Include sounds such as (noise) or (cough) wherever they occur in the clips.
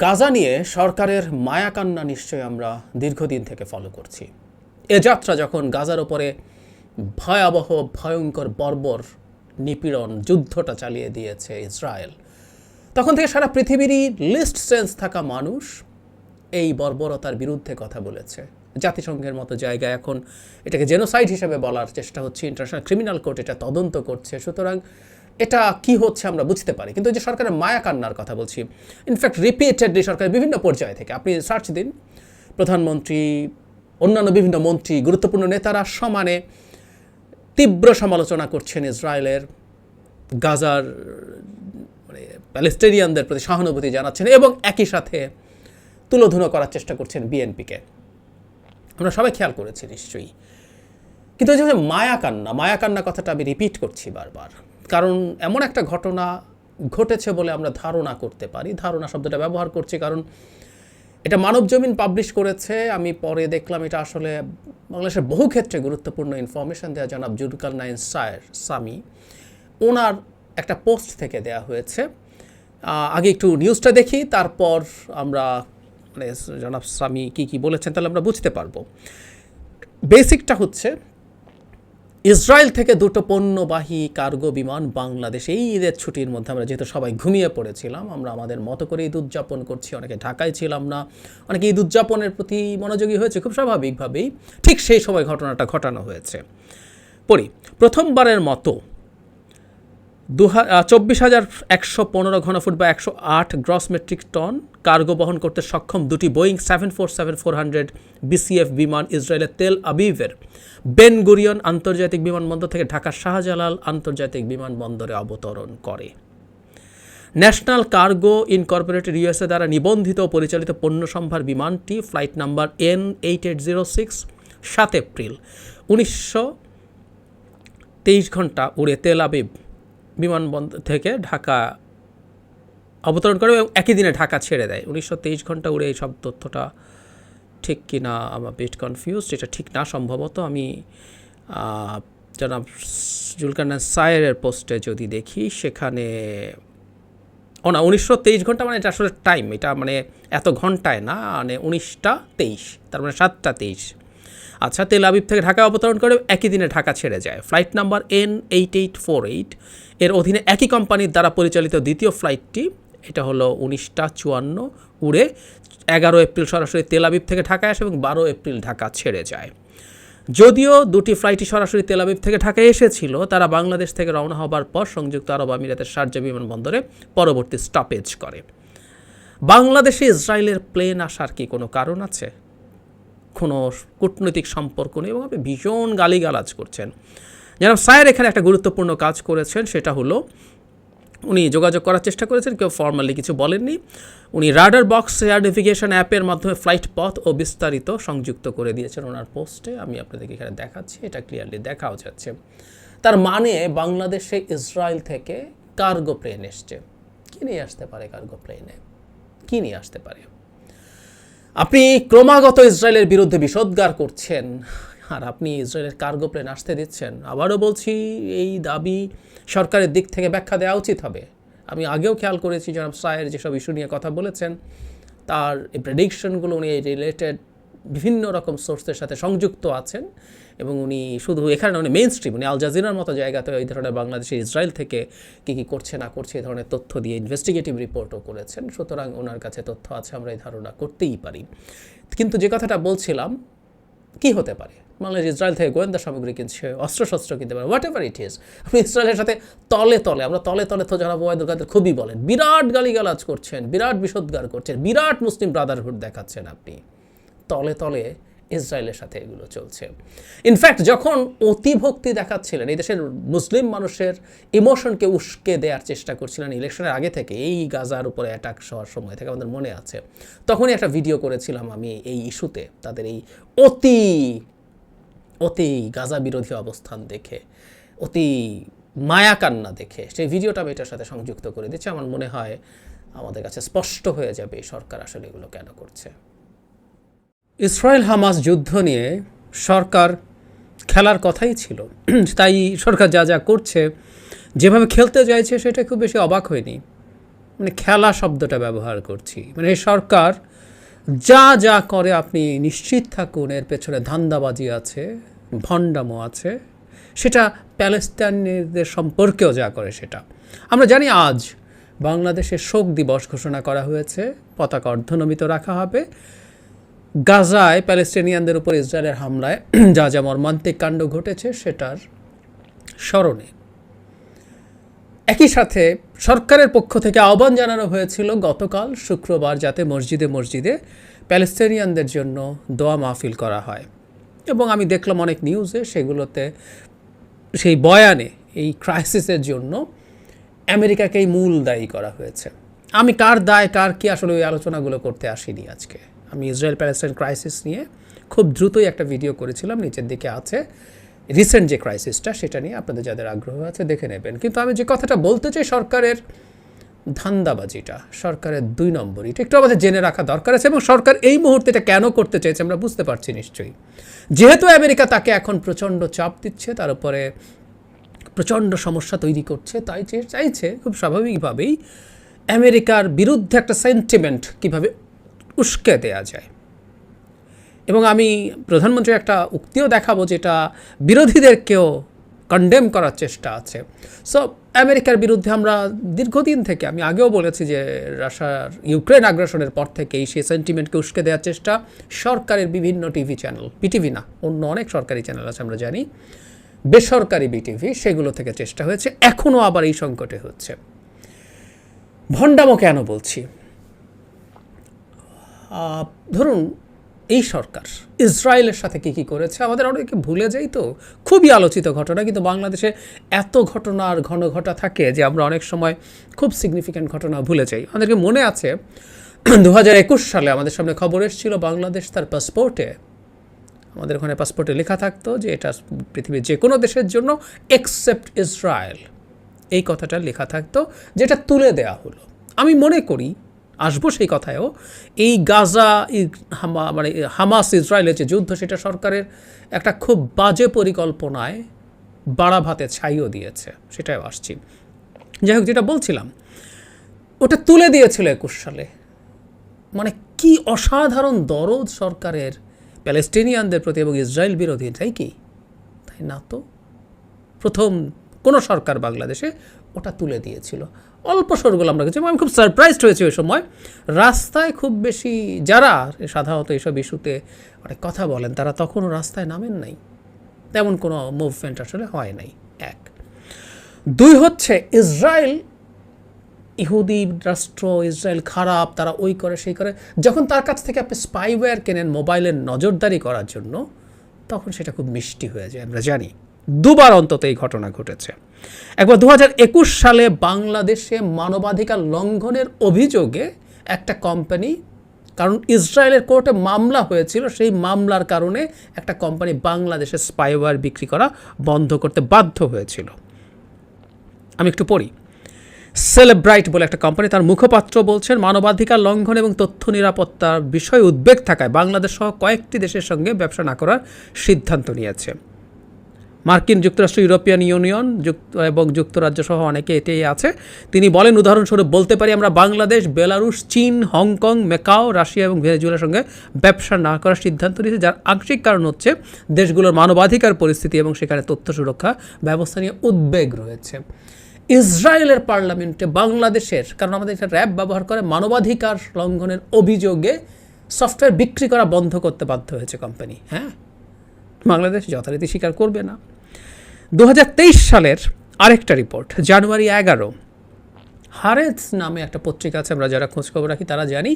গাজা নিয়ে সরকারের মায়াকান্না নিশ্চয়ই আমরা দীর্ঘদিন থেকে ফলো করছি। এ যাত্রা যখন গাজার ওপরে ভয়াবহ, ভয়ঙ্কর বর্বর নিপীড়ন, যুদ্ধটা চালিয়ে দিয়েছে ইসরায়েল, তখন থেকে সারা পৃথিবীরই লিস্ট সেন্স থাকা মানুষ এই বর্বরতার বিরুদ্ধে কথা বলেছে। জাতিসংঘের মতো জায়গায় এখন এটাকে জেনোসাইড হিসেবে বলার চেষ্টা হচ্ছে ইন্টারন্যাশনাল ক্রিমিনাল কোর্ট এটা তদন্ত করছে। সুতরাং এটা কি হচ্ছে আমরা বুঝতে পারি। কিন্তু যে সরকারের মায়া কান্নার কথা বলছি ইনফ্যাক্ট রিপিটেডলি সরকারের বিভিন্ন পর্যায় থেকে, আপনি সার্চ দিন, প্রধানমন্ত্রী, অন্যান্য বিভিন্ন মন্ত্রী, গুরুত্বপূর্ণ নেতারা সমানে তীব্র সমালোচনা করছেন ইসরায়েলের, গাজার মানে প্যালেস্টেরিয়ানদের প্রতি সহানুভূতি জানাচ্ছেন এবং একই সাথে তুলোধুনো করার চেষ্টা করছেন বিএনপিকে। আমরা সবাই খেয়াল করেছি নিশ্চয়ই। কিন্তু যে মায়া কান্না মায়া কান্না কথাটা আমি রিপিট করছি বারবার। কারণ এমন একটা ঘটনা ঘটেছে বলে আমরা ধারণা করতে পারি। ধারণা শব্দটা ব্যবহার করছি কারণ এটা মানব জমিন পাবলিশ করেছে। আমি পরে দেখলাম এটা আসলে বাংলাদেশের বহু ক্ষেত্রে গুরুত্বপূর্ণ ইনফরমেশন দেওয়া জনাব জুলকার নাইন সায়ের সামি ওনার একটা পোস্ট থেকে দেয়া হয়েছে। আগে একটু নিউজটা দেখি, তারপর আমরা মানে জনাব স্বামী কী কী বলেছেন তাহলে আমরা বুঝতে পারব। বেসিকটা হচ্ছে ইসরায়েল থেকে দুটো পণ্যবাহী কার্গো বিমান বাংলাদেশ, এই ঈদের ছুটির মধ্যে আমরা যেহেতু সবাই ঘুমিয়ে পড়েছিলাম, আমরা আমাদের মতো করে ঈদ উদযাপন করছি, অনেকে ঢাকায় ছিলাম না, অনেকে ঈদ উদযাপনের প্রতি মনোযোগী হয়েছে খুব স্বাভাবিকভাবেই, ঠিক সেই সময় ঘটনাটা ঘটানো হয়েছে। পড়ি, প্রথমবারের মতো দু চব্বিশ হাজার একশো পনেরো ঘনফুট বা একশো আট গ্রস মেট্রিক টন কার্গো বহন করতে সক্ষম দুটি Boeing seven four seven four hundred BCF বিমান ইসরায়েলের তেল আবিভের বেন গুরিয়ন আন্তর্জাতিক বিমানবন্দর থেকে ঢাকার শাহজালাল আন্তর্জাতিক বিমানবন্দরে অবতরণ করে। ন্যাশনাল কার্গো ইনকর্পোরেটেড ইউএসএ দ্বারা নিবন্ধিত ও পরিচালিত পণ্য সম্ভার বিমানটি flight number N eight eight zero six সাত এপ্রিল, উনিশশো তেইশ ঘণ্টা উড়ে তেল আবিব। বিমানবন্দর থেকে ঢাকা অবতরণ করে এবং একই দিনে ঢাকা ছেড়ে দেয়। উনিশশো তেইশ ঘণ্টা উড়ে এই সব তথ্যটা ঠিক কি না আমার বেট কনফিউজ এটা ঠিক না, সম্ভবত আমি জনাব জুলকানা সায়ের পোস্টে যদি দেখি সেখানে, ও না, উনিশশো তেইশ ঘণ্টা মানে এটা আসলে টাইম এটা মানে এত ঘন্টায় না মানে উনিশটা তেইশ, তার মানে সাতটা তেইশ। আচ্ছা তেল আবিব থেকে ঢাকা অবতরণ করে একই দিনে ঢাকা ছেড়ে যায়। Flight number N eight eight four eight এর অধীনে একই কোম্পানির দ্বারা পরিচালিত দ্বিতীয় ফ্লাইটটি, এটা হলো উনিশটা চুয়ান্ন, উড়ে এগারো এপ্রিল সরাসরি তেল আবিব থেকে ঢাকায় আসে এবং বারো এপ্রিল ঢাকা ছেড়ে যায়। যদিও দুটি ফ্লাইটই সরাসরি তেল আবিব থেকে ঢাকায় এসেছিল, তারা বাংলাদেশ থেকে রওনা হবার পর সংযুক্ত আরব আমিরাতের শারজা বিমানবন্দরে পরবর্তী স্টপেজ করে। বাংলাদেশে ইসরায়েলের প্লেন আসার কি কোনো কারণ আছে? কোনো কূটনৈতিক সম্পর্ক নেই এবং আপনি ভীষণ গালিগালাজ করছেন। যেন সায়ের এখানে একটা গুরুত্বপূর্ণ কাজ করেছেন, সেটা হলো উনি যোগাযোগ করার চেষ্টা করেছেন, কেউ ফর্মালি কিছু বলেননি। উনি রাডার বক্স নেভিগেশন অ্যাপের মাধ্যমে ফ্লাইট পথ ও বিস্তারিত সংযুক্ত করে দিয়েছেন ওনার পোস্টে। আমি আপনাদেরকে এখানে দেখাচ্ছি, এটা ক্লিয়ারলি দেখাও যাচ্ছে। তার মানে বাংলাদেশে ইসরায়েল থেকে কার্গো প্লেন এসছে। কী নিয়ে আসতে পারে কার্গো প্লেনে? কী নিয়ে আসতে পারে? আপনি ক্রমাগত ইসরায়েলের বিরুদ্ধে বিষোদ্গার করছেন, আর আপনি ইসরায়েলের কার্গো প্লেন আসতে দিচ্ছেন। আবারও বলছি, এই দাবি সরকারের দিক থেকে ব্যাখ্যা দেওয়া উচিত হবে। আমি আগেও খেয়াল করেছি, জনাব সায়ের যেসব ইস্যু নিয়ে কথা বলেছেন, তার এই প্রেডিকশনগুলো উনি রিলেটেড বিভিন্ন রকম সোর্সের সাথে সংযুক্ত আছেন এবং উনি শুধু এখানে উনি মেইন স্ট্রিম উনি আল জাজিরার মতো জায়গাতে এই ধরনের বাংলাদেশের ইসরায়েল থেকে কী কী করছে, না করছে, এই ধরনের তথ্য দিয়ে ইনভেস্টিগেটিভ রিপোর্টও করেছেন। সুতরাং ওনার কাছে তথ্য আছে, আমরা এই ধারণা করতেই পারি। কিন্তু যে কথাটা বলছিলাম, কি হতে পারে? বাংলাদেশ, ইসরায়েল থেকে গোয়েন্দা সামগ্রী কিনছে, অস্ত্রশস্ত্র কিনতে পারে হোয়াট এভার ইট ইজ আপনি ইসরায়েলের সাথে তলে তলে, আমরা তলে তলে তো যারা ওয়াইদুল কাদের খুবই বলেন, বিরাট গালিগালাজ করছেন, বিরাট বিষোদ্গার করছেন, বিরাট মুসলিম ব্রাদারহুড দেখাচ্ছেন আপনি। তলে তলে ইসরায়েলের সাথে এগুলো চলছে। ইনফ্যাক্ট যখন অতিভক্তি দেখাচ্ছিলেন, এই দেশের মুসলিম মানুষের ইমোশনকে উস্কে দেওয়ার চেষ্টা করছিলেন ইলেকশনের আগে থেকে, এই গাজার উপরে অ্যাটাক হওয়ার সময় থেকে আমাদের মনে আছে, তখনই একটা ভিডিও করেছিলাম আমি এই ইস্যুতে, তাদের এই অতি অতি গাজা বিরোধী অবস্থান দেখে, অতি মায়া কান্না দেখে, সেই ভিডিওটা আমি এটার সাথে সংযুক্ত করে দিচ্ছি। আমার মনে হয় আমাদের কাছে স্পষ্ট হয়ে যাবে সরকার আসলে এগুলো কেন করছে। ইসরায়েল হামাস যুদ্ধ নিয়ে সরকার খেলার কথাই ছিল। তাই সরকার যা যা করছে, যেভাবে খেলতে চাইছে সেটা খুব বেশি অবাক হয়নি। মানে খেলা শব্দটা ব্যবহার করছি। মানে এই সরকার যা যা করে আপনি নিশ্চিত থাকুন, এর পেছনে ধান্দাবাজি আছে, ভণ্ডামো আছে, সেটা প্যালেস্তাইনিদের সম্পর্কেও যা করে সেটা। আমরা জানি আজ বাংলাদেশে শোক দিবস ঘোষণা করা হয়েছে, পতাকা অর্ধনমিত রাখা হবে গাজায় প্যালেস্টিনিয়ানদের উপর ইসরায়েলের হামলায় (clears throat) যা যা মর্মান্তিক কাণ্ড ঘটেছে সেটার স্মরণে। একই সাথে সরকারের পক্ষ থেকে আহ্বান জানানো হয়েছিল গতকাল শুক্রবার যাতে মসজিদে মসজিদে প্যালেস্টিনিয়ানদের জন্য দোয়া মাহফিল করা হয়। এবং আমি দেখলাম অনেক নিউজে সেগুলোতে সেই বয়ানে এই ক্রাইসিসের জন্য আমেরিকাকেই মূল দায়ী করা হয়েছে। আমি কার দায়, কার কি আসলে ওই আলোচনাগুলো করতে আসিনি আজকে। আমি ইসরায়েল প্যালেস্টাইন ক্রাইসিস নিয়ে খুব দ্রুতই একটা ভিডিও করেছিলাম, নিচের দিকে আছে। রিসেন্ট যে ক্রাইসিসটা, সেটা নিয়ে আপনাদের যাদের আগ্রহ আছে দেখে নেবেন। কিন্তু আমি যে কথাটা বলতে চাই, সরকারের ধান্দাবাজিটা, সরকারের দুই নম্বর এটা একটু আমাদের জেনে রাখা দরকার আছে এবং সরকার এই মুহূর্তে এটা কেন করতে চাইছে আমরা বুঝতে পারছি নিশ্চয়ই। যেহেতু আমেরিকা তাকে এখন প্রচণ্ড চাপ দিচ্ছে, তার উপরে প্রচণ্ড সমস্যা তৈরি করছে, তাই চাইছে, খুব স্বাভাবিকভাবেই আমেরিকার বিরুদ্ধে একটা সেন্টিমেন্ট কীভাবে উস্কে দেয়া যায়। এবং আমি প্রধানমন্ত্রীর একটা উক্তিও দেখাবো যেটা বিরোধীদেরকেও কন্ডেম করার চেষ্টা আছে। সো আমেরিকার বিরুদ্ধে আমরা দীর্ঘদিন থেকে, আমি আগেও বলেছি যে রাশিয়ার ইউক্রেন আগ্রাসনের পর থেকেই সেই সেন্টিমেন্টকে উস্কে দেওয়ার চেষ্টা সরকারের বিভিন্ন টিভি চ্যানেল পিটিভি না, অন্য অনেক সরকারি চ্যানেল আছে আমরা জানি, বেসরকারি বিটিভি সেগুলো থেকে চেষ্টা হয়েছে এখনও আবার এই সংকটে হচ্ছে। ভণ্ডামো কেন বলছি? ধরুন, এই সরকার ইসরায়েলের সাথে কি কি করেছে? আমাদের অনেকে ভুলে যাই তো। খুবই আলোচিত ঘটনা, কিন্তু বাংলাদেশে এত ঘটনা আর ঘন ঘটা থাকে যে আমরা অনেক সময় খুব সিগনিফিক্যান্ট ঘটনা ভুলে যাই। আমাদেরকে মনে আছে দু হাজার একুশ সালে আমাদের সামনে খবর এসেছিল, বাংলাদেশ তার পাসপোর্টে আমাদের ওখানে পাসপোর্টে লেখা থাকতো যে এটা পৃথিবীর যে কোনো দেশের জন্য এক্সেপ্ট ইসরায়েল এই কথাটা লেখা থাকতো, যেটা তুলে দেয়া হলো। আমি মনে করি আসব সেই কথায়ও এই গাজা হামা মানে হামাস, ইসরায়েলের যে যুদ্ধ, সেটা সরকারের একটা খুব বাজে পরিকল্পনায় বাড়া ভাতে ছাইও দিয়েছে। সেটাও আসছি। যাই হোক, যেটা বলছিলাম, ওটা তুলে দিয়েছিল একুশ সালে। মানে কি অসাধারণ দরদ সরকারের, প্যালেস্টিনিয়ানদের প্রতি এবং ইসরায়েল বিরোধী তাই কি? তাই না তো? প্রথম কোনো সরকার বাংলাদেশে ওটা তুলে দিয়েছিল। অল্প সরগুলো আমরা কিছু আমি খুব সারপ্রাইজড হয়েছি ওই সময়। রাস্তায় খুব বেশি যারা সাধারণত এইসব ইস্যুতে অনেক কথা বলেন, তারা তখনও রাস্তায় নামেন নাই। তেমন কোনো মুভমেন্ট আসলে হয় নাই, এক। দুই হচ্ছে ইসরায়েল, ইহুদি রাষ্ট্র, ইসরায়েল খারাপ, তারা ওই করে, সেই করে। যখন তার কাছ থেকে আপনি স্পাইওয়্যার কেনেন মোবাইলের নজরদারি করার জন্য, তখন সেটা খুব মিষ্টি হয়ে যায়, আমরা জানি। দুবার অন্তত এই ঘটনা ঘটেছে। একবার দু সালে বাংলাদেশে মানবাধিকার লঙ্ঘনের অভিযোগে একটা কোম্পানি কারণ ইসরায়েলের কোর্টে মামলা হয়েছিল, সেই মামলার কারণে একটা কোম্পানি বাংলাদেশে স্পাইওয়্যার বিক্রি করা বন্ধ করতে বাধ্য হয়েছিল। আমি একটু পড়ি। সেলেব্রাইট বলে একটা কোম্পানি তার মুখপাত্র বলছেন, মানবাধিকার লঙ্ঘন এবং তথ্য নিরাপত্তার বিষয়ে উদ্বেগ থাকায় বাংলাদেশ সহ কয়েকটি দেশের সঙ্গে ব্যবসা না করার সিদ্ধান্ত নিয়েছে। মার্কিন যুক্তরাষ্ট্র, ইউরোপিয়ান ইউনিয়ন এবং যুক্তরাজ্য সহ অনেকে এটাই আছে। তিনি বলেন, উদাহরণস্বরূপ বলতে পারি, আমরা বাংলাদেশ, বেলারুশ, চীন, হংকং, মেকাও, রাশিয়া এবং ভেনেজুয়েলার সঙ্গে ব্যবসা না করার সিদ্ধান্ত নিয়েছে, যার আংশিক কারণ হচ্ছে দেশগুলোর মানবাধিকার পরিস্থিতি এবং সেখানে তথ্য সুরক্ষা ব্যবস্থা নিয়ে উদ্বেগ রয়েছে। ইসরায়েলের পার্লামেন্টে বাংলাদেশের, কারণ আমাদের এটা র্যাব ব্যবহার করে মানবাধিকার লঙ্ঘনের অভিযোগে সফটওয়্যার বিক্রি করা বন্ধ করতে বাধ্য হয়েছে কোম্পানি হ্যাঁ? বাংলাদেশ যথারীতি স্বীকার করবে না। দু হাজার তেইশ সালের আরেকটা রিপোর্ট, জানুয়ারি এগারো। হারেজ নামে একটা পত্রিকা আছে, আমরা যারা খোঁজখবর রাখি তারা জানি,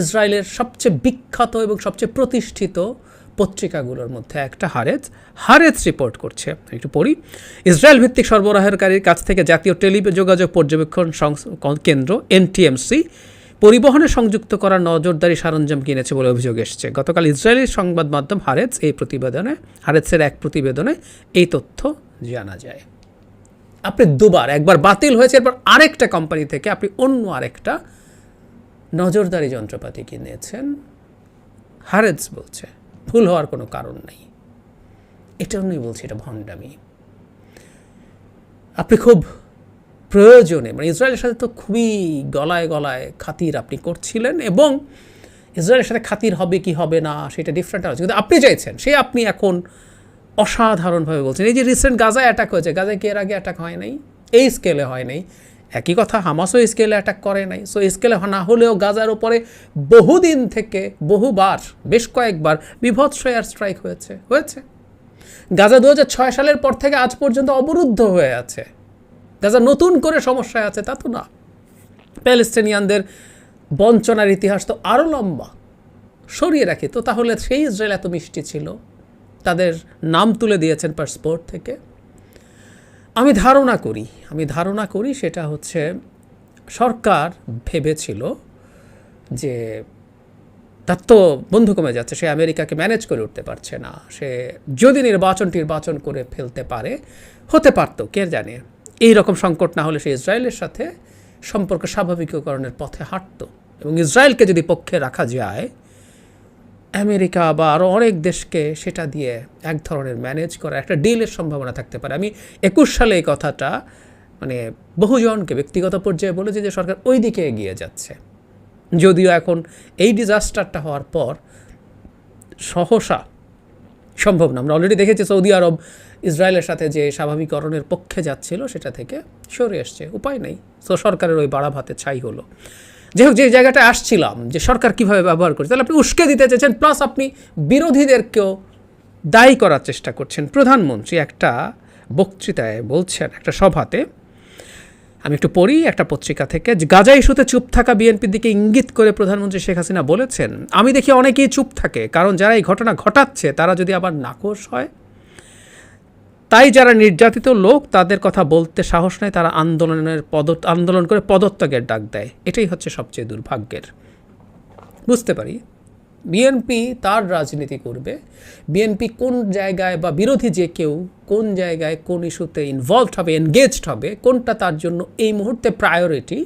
ইসরায়েলের সবচেয়ে বিখ্যাত এবং সবচেয়ে প্রতিষ্ঠিত পত্রিকাগুলোর মধ্যে একটা হারেজ হারেজ রিপোর্ট করছে একটু পড়ি। ইসরায়েল ভিত্তিক সরবরাহকারীর কাছ থেকে জাতীয় টেলিযোগাযোগ পর্যবেক্ষণ কেন্দ্র, এনটিএমসি, পরিবহনে সংযুক্ত করা নজরদারি সরঞ্জাম কিনেছে বলে অভিযোগ এসছে। গতকাল ইসরায়েলি সংবাদ মাধ্যম হারেজ এই প্রতিবেদনে হারেজের এক প্রতিবেদনে এই তথ্য জানা যায়। আপনি দুবার, একবার বাতিল হয়েছে, এরপর আরেকটা কোম্পানি থেকে আপনি অন্য আরেকটা নজরদারি যন্ত্রপাতি কিনেছেন। হারেজ বলছে, ভুল হওয়ার কোনো কারণ নেই। এটা জন্যই বলছি, এটা ভণ্ডামি। আপনি খুব প্রয়োজনে মানে ইসরায়েলের সাথে তো খুবই গলায় গলায় খাতির আপনি করছিলেন এবং ইসরায়েলের সাথে খাতির হবে কি হবে না, সেটা ডিফারেন্ট আছে কিন্তু আপনি চাইছেন, সে আপনি এখন অসাধারণভাবে বলছেন। এই যে রিসেন্ট গাজায় অ্যাটাক হয়েছে গাজায় কি এর আগে অ্যাটাক হয় নাই? এই স্কেলে হয় নাই। একই কথা হামাসও স্কেলে অ্যাটাক করে নাই। সো স্কেলে না হলেও গাজার উপরে বহুদিন থেকে বহুবার, বেশ কয়েকবার বিভৎস এয়ার স্ট্রাইক হয়েছে হয়েছে। গাজা দু সালের পর থেকে আজ পর্যন্ত অবরুদ্ধ হয়ে আছে। গাজা নতুন করে সমস্যায় আছে, তা তো না। প্যালেস্টিনিয়ানদের বঞ্চনার ইতিহাস তো আরও লম্বা। সরিয়ে রাখি, তো তাহলে সেই ইসরায়েল এত মিষ্টি ছিল? তাদের নাম তুলে দিয়েছেন পাসপোর্ট থেকে। আমি ধারণা করি, আমি ধারণা করি সেটা হচ্ছে সরকার ভেবেছিল যে তার তো বন্ধু কমে যাচ্ছে, সে আমেরিকাকে ম্যানেজ করে উঠতে পারছে না। সে যদি নির্বাচন টির্বাচন করে ফেলতে পারে, হতে পারতো, কে জানে? এই রকম সংকট না হলে সে ইসরায়েলের সাথে সম্পর্ক স্বাভাবিকীকরণের পথে হাঁটতো। এবং ইসরায়েলকে যদি পক্ষে রাখা যায় আমেরিকা বা আরও অনেক দেশকে সেটা দিয়ে এক ধরনের ম্যানেজ করা, একটা ডিলের সম্ভাবনা থাকতে পারে। আমি একুশ সালে এই কথাটা মানে বহুজনকে ব্যক্তিগত পর্যায়ে বলেছি যে সরকার ওই দিকে এগিয়ে যাচ্ছে। যদিও এখন এই ডিজাস্টারটা হওয়ার পর সহসা সম্ভব না। আমরা অলরেডি দেখেছি সৌদি আরব, ইসরায়েলের সাথে যে স্বাভাবিকরণের পক্ষে যাচ্ছিল, সেটা থেকে সরে এসছে। উপায় নেই। তো সরকারের ওই বাড়া ভাতে ছাই হলো। যাই হোক, যে জায়গাটা আসছিলাম, যে সরকার কীভাবে ব্যবহার করছে, তাহলে আপনি উস্কে দিতে চেয়েছেন প্লাস আপনি বিরোধীদেরকেও দায়ী করার চেষ্টা করছেন। প্রধানমন্ত্রী একটা বক্তৃতায় বলছেন, একটা সভাতে, আমি একটু পড়ি একটা পত্রিকা থেকে গাজা ইস্যুতে চুপ থাকা বিএনপির দিকে ইঙ্গিত করে প্রধানমন্ত্রী শেখ হাসিনা বলেছেন, আমি দেখি অনেকেই চুপ থাকে, কারণ যারা এই ঘটনা ঘটাচ্ছে, তারা যদি আবার নাকশ হয় তাই যারা নির্যাতিত লোক, তাদের কথা বলতে সাহস নেয়, তারা আন্দোলনের পদ আন্দোলন করে পদত্যাগের ডাক দেয়। এটাই হচ্ছে সবচেয়ে দুর্ভাগ্যের। বুঝতে পারি? বিএনপি তার রাজনীতি করবে। বিএনপি কোন জায়গায় বা বিরোধী যে কেউ কোন জায়গায় কোন ইস্যুতে ইনভলভড হবে এনগেজড হবে, কোনটা তার জন্য এই মুহূর্তে প্রায়োরিটি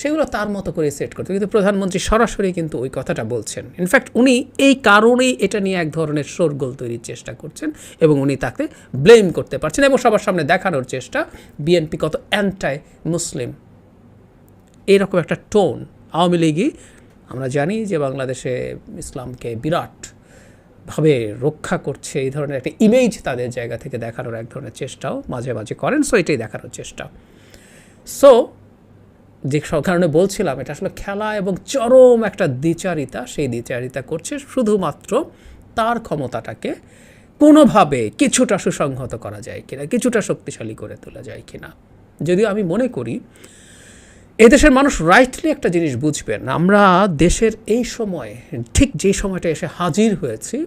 সেগুলো তার মতো করে সেট করতে কিন্তু প্রধানমন্ত্রী সরাসরি কিন্তু ওই কথাটা বলছেন। ইনফ্যাক্ট উনি এই কারণেই এটা নিয়ে এক ধরনের শোরগোল তৈরির চেষ্টা করছেন এবং উনি তাকে ব্লেম করতে পারছেন এবং সবার সামনে দেখানোর চেষ্টা বিএনপি কত অ্যান্টাই মুসলিম এইরকম একটা টোন আওয়ামী লীগই, আমরা জানি যে বাংলাদেশে ইসলামকে বিরাট ভাবে রক্ষা করছে, এই ধরনের একটা ইমেজ তাদের জায়গা থেকে দেখানোর এক ধরনের চেষ্টাও মাঝে মাঝে করেন সো এটাই দেখানোর চেষ্টা। সো যে কারণে বলছিলাম, এটা আসলে খেলা এবং চরম একটা দ্বিচারিতা, সেই দ্বিচারিতা করছে শুধুমাত্র তার ক্ষমতাটাকে কোনোভাবে কিছুটা সুসংহত করা যায় কিনা, কিছুটা শক্তিশালী করে তোলা যায় কিনা। যদিও আমি মনে করি, এদেশের মানুষ রাইটলি একটা জিনিস বুঝবেন আমরা দেশের এই সময়, ঠিক যেই সময়টা এসে হাজির হয়েছি,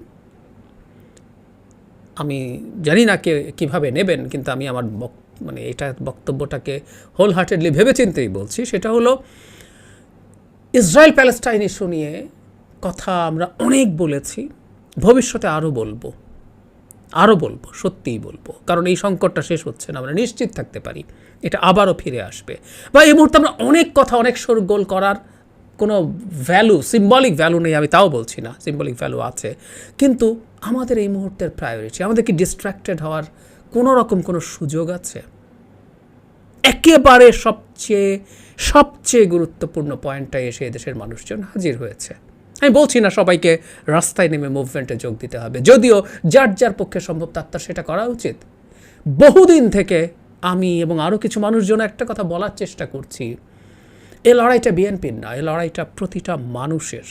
আমি জানি না কে কীভাবে নেবেন, কিন্তু আমি আমার মানে এটা বক্তব্যটাকে হোল হার্টেডলি ভেবেচিন্তেই বলছি, সেটা হলো ইসরায়েল প্যালেস্টাইন ইস্যু নিয়ে কথা আমরা অনেক বলেছি, ভবিষ্যতে আরও বলব আরও বলব, সত্যিই বলব, কারণ এই সংকটটা শেষ হচ্ছে না, আমরা নিশ্চিত থাকতে পারি, এটা আবারও ফিরে আসবে। বা এই মুহূর্তে আমরা অনেক কথা, অনেক গোল করার কোনো ভ্যালু সিম্বলিক ভ্যালু নেই, আমি তাও বলছি না সিম্বলিক ভ্যালু আছে, কিন্তু আমাদের এই মুহূর্তের প্রায়োরিটি আমাদের কি ডিস্ট্র্যাক্টেড হওয়ার কোনো রকম কোনো সুযোগ আছে? একেবারে সবচেয়ে সবচেয়ে গুরুত্বপূর্ণ পয়েন্টটাই এসে এদেশের মানুষজন হাজির হয়েছে। আমি বলছি না সবাইকে রাস্তায় নেমে মুভমেন্টে যোগ দিতে হবে। যদিও যার যার পক্ষে সম্ভব তার তার সেটা করা উচিত। বহুদিন থেকে আমি এবং আরও কিছু মানুষজন একটা কথা বলার চেষ্টা করছি। এ লড়াইটা বিএনপির না, এ লড়াইটা প্রতিটা মানুষের।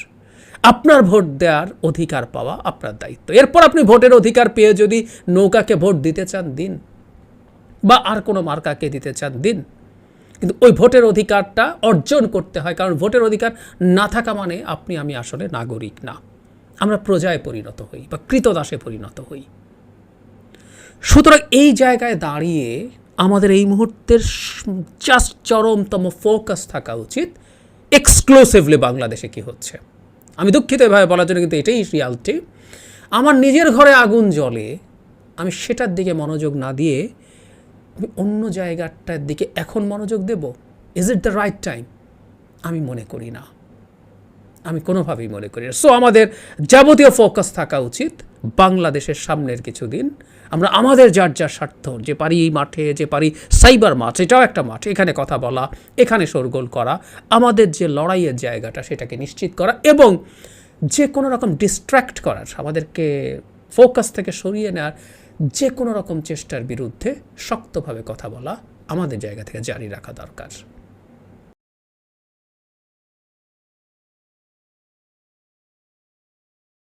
আপনার ভোট দেওয়ার অধিকার পাওয়া আপনার দায়িত্ব। এরপর আপনি ভোটের অধিকার পেয়ে যদি নৌকাকে ভোট দিতে চান, দিন। বা আর কোনো মার্কাকে দিতে চান, দিন। কিন্তু ওই ভোটের অধিকারটা অর্জন করতে হয়, কারণ ভোটের অধিকার না থাকা মানে আপনি, আমি আসলে নাগরিক না। আমরা প্রজায় পরিণত হই বা কৃতদাসে পরিণত হই। সুতরাং এই জায়গায় দাঁড়িয়ে আমাদের এই মুহূর্তের জাস্ট চরমতম ফোকাস থাকা উচিত এক্সক্লুসিভলি বাংলাদেশে কি হচ্ছে। আমি দুঃখিত এভাবে বলার জন্য, কিন্তু এটাই রিয়ালিটি আমার নিজের ঘরে আগুন জ্বলে আমি সেটার দিকে মনোযোগ না দিয়ে আমি অন্য জায়গাটার দিকে এখন মনোযোগ দেব? Is it the right time আমি মনে করি না। আমি কোনোভাবেই মনে করি না। সো আমাদের যাবতীয় ফোকাস থাকা উচিত বাংলাদেশের সামনের কিছুদিন। আমরা আমাদের যার যার স্বার্থ, যে পারি এই মাঠে, যে পারি সাইবার মাঠ, এটাও একটা মাঠ, এখানে কথা বলা, এখানে শোরগোল করা, আমাদের যে লড়াইয়ের জায়গাটা সেটাকে নিশ্চিত করা এবং যে কোনো রকম ডিস্ট্র্যাক্ট করার আমাদেরকে ফোকাস থেকে সরিয়ে নেওয়ার যে কোনো রকম চেষ্টার বিরুদ্ধে শক্তভাবে কথা বলা আমাদের জায়গা থেকে জারি রাখা দরকার।